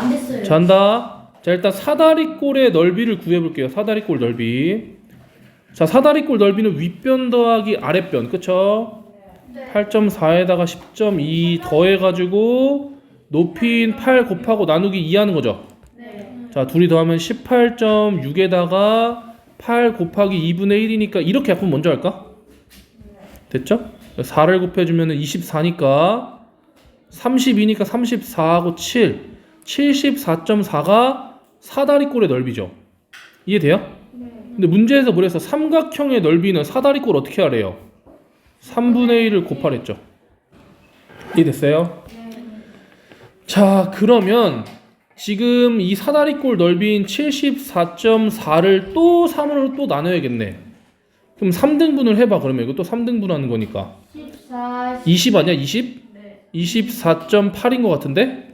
안 됐어요. 잔다. 자, 일단 사다리꼴의 넓이를 구해볼게요. 사다리꼴 넓이. 자, 사다리꼴 넓이는 윗변 더하기 아랫변. 그쵸? 8.4에다가 10.2 더해가지고 높이인 8 곱하고 나누기 2 하는 거죠. 네. 자, 둘이 더하면 18.6에다가 8 곱하기 2분의 1이니까 이렇게 약분 먼저 할까? 됐죠? 4를 곱해주면 24니까 32니까 34하고 7 74.4가 사다리꼴의 넓이죠 이해돼요? 근데 문제에서 뭐랬어? 삼각형의 넓이는 사다리꼴 어떻게 하래요? 3분의 1을 곱하랬죠 이해됐어요? 자 그러면 지금 이 사다리꼴 넓이인 74.4를 또 3으로 또 나눠야겠네 그럼 3등분을 해봐 그러면 이거 또 3등분 하는 거니까 14. 20 아니야 20? 네. 24.8인 것 같은데?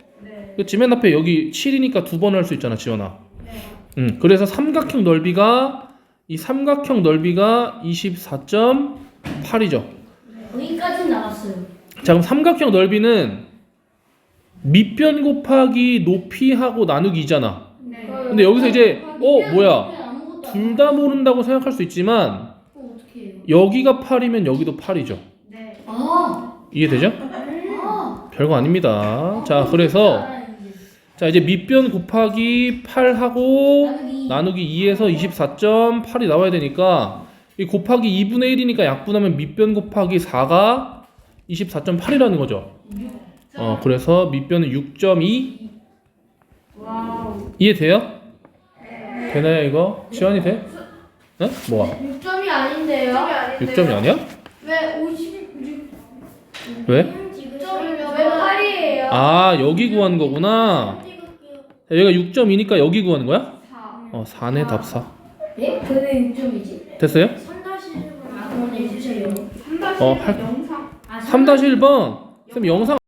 네. 그치 맨 앞에 여기 7이니까 두 번 할 수 있잖아 지원아 네. 응 그래서 삼각형 넓이가 이 삼각형 넓이가 24.8이죠 거기까지 나갔어요. 자 그럼 삼각형 넓이는 밑변 곱하기 높이하고 나누기잖아 네. 근데 여기서 이제 어 뭐야 둘 다 모른다고 생각할 수 있지만 어떻게 해요? 여기가 8이면 여기도 8이죠 네. 아. 이해되죠? 아. 별거 아닙니다 자 그래서 자 이제 밑변 곱하기 8하고 나누기. 나누기 2에서 24.8이 나와야 되니까 이 곱하기 2분의 1이니까 약분하면 밑변 곱하기 4가 24.8이라는 거죠. 어 그래서 밑변은 6.2 와우. 이해돼요? 되나요 이거? 지원이 돼? 응? 뭐가? 6점이 아닌데요? 6점이 아니야? 왜 56? 왜? 6점이면 왜 8이에요? 아 여기 구하는 거구나. 자, 얘가 6.2니까 여기 구하는 거야? 4. 어 4네 답 4. 네? 근데 6점이지? 됐어요? 3-1번 아, 그럼 해주세요. 어, 할- 3-1 영상. 아, 3-1번 쌤 영상